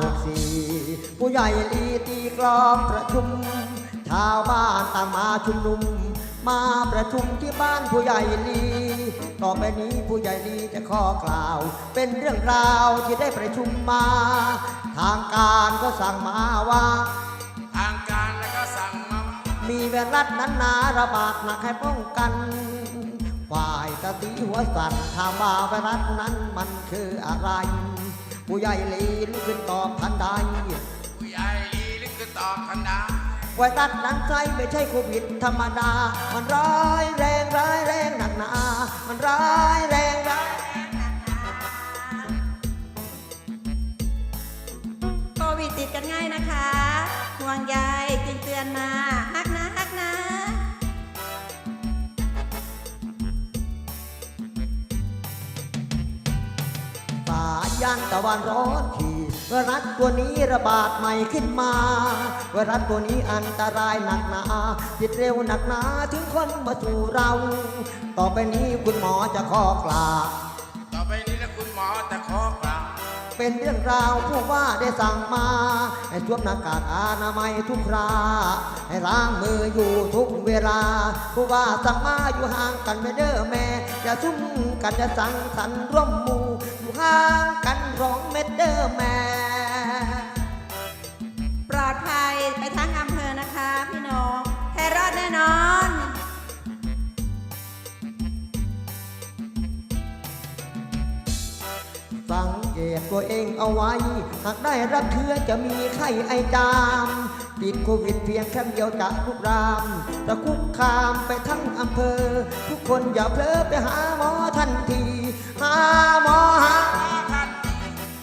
หกสี่ผู้ใหญ่ลีตีกลองประชุม ชาวบ้านต่างมาชุมนุม มาประชุมที่บ้านผู้ใหญ่ลีต่อไปนี้ผู้ใหญ่ลีจะข้อกล่าว เป็นเรื่องราวที่ได้ประชุมมา ทางการก็สั่งมาว่า ทางการแล้วก็สั่งมาว่ามีไวรัสนั้นนาระบาดหนักให้ป้องกัน ฝ่ายตะตีหัวสั่นถามว่าไวรัสนั้นมันคืออะไร ผู้ใหญ่ลีลุกขึ้นตอบทันใดผู้ใหญ่ลีลึกขึ้นตอบทันใดไวรัสนั้นใช่ไม่ใช่โควิดธรรมดา มันร้ายแรงร้ายแรงหนักหนา มันร้ายแรงร้ายโควิดติดกันง่ายนะคะ ห่วงใยจึงเตือนมาายันตะวันร้อนขี่ไวรัสตัวนี้ระบาดใหม่ขึ้นมาไวรัสตัวนี้อันตรายหนักหนาติดเร็วหนักหนาถึงคนมาสู่เรา ต่อไปนี้คุณหมอจะขอกล่าว เป็นเรื่องราวผู้ว่าได้สั่งมา ให้สวมหน้ากากอนามัยทุกครา ให้ล้างมืออยู่ทุกเวลา ผู้ว่าสั่งมาอยู่ห่างกันไม่เด้อแม่ อย่าซุ่มกันอย่าสั่งสันร่วมมูอยู่ห่างกันร้องเม็ดเด้อแม่ ปลอดภัยไปทั้งอำ สังเกตตัวเองเอาไว้ หากได้รับเชื้อจะมีไข้ไอจาม ติดโควิดเพียงแค่เดียวจะลุกรามตะคุกคามไปทั้งอำเภอ ทุกคนอย่าเพลอไปหาหมอทันที หาหมอหาหมอทันที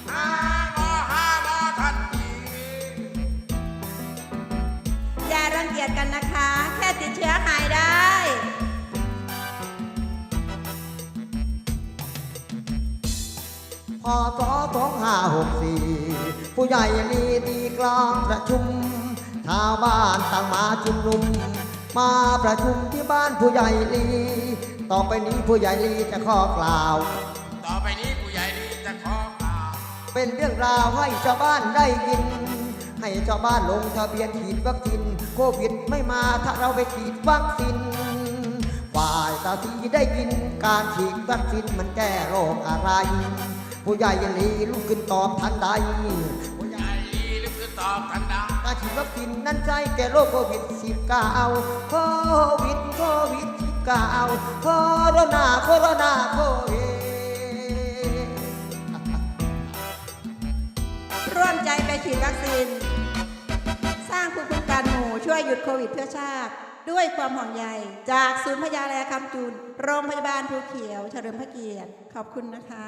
หาหมอหาหมอทันทีอย่ารังเกียจกันนะคะ พอสอสองห้าหกสี่ผู้ใหญ่ลีตีกลองประชุม ชาวบ้านต่างมาชุมนุม มาประชุมที่บ้านผู้ใหญ่ลี ต่อไปนี้ผู้ใหญ่ลีจะข้อกล่าว ต่อไปนี้ผู้ใหญ่ลีจะขอกล่าว เป็นเรื่องราวให้ชาวบ้านได้ยิน ให้ชาวบ้านลงทะเบียนฉีดวัคซีนโควิดไม่มาถ้าเราไปฉีดวัคซีนฝ่ายตาสีได้ยินการฉีดวัคซีนมันแก้โรคอะไร ผู้ใหญ่ยันลีลุกขึ้นตอบทันใดผู้ใหญ่ลีลึกขึ้นตอบทันใดการฉีดวัคซีนนั้นใช่แก้โรคโควิด19โควิดโควิด19โคโรนาโคโรนาโควิดร่วมใจไปฉีดวัคซีน สร้างภูมิคุ้มกันหมู่ช่วยหยุดโควิดเพื่อชาติ ด้วยความห่วงใยจากศูนย์พยาแลคำจูน โรงพยาบาลภูเขียว เฉลิมพระเกียรติ ขอบคุณนะคะ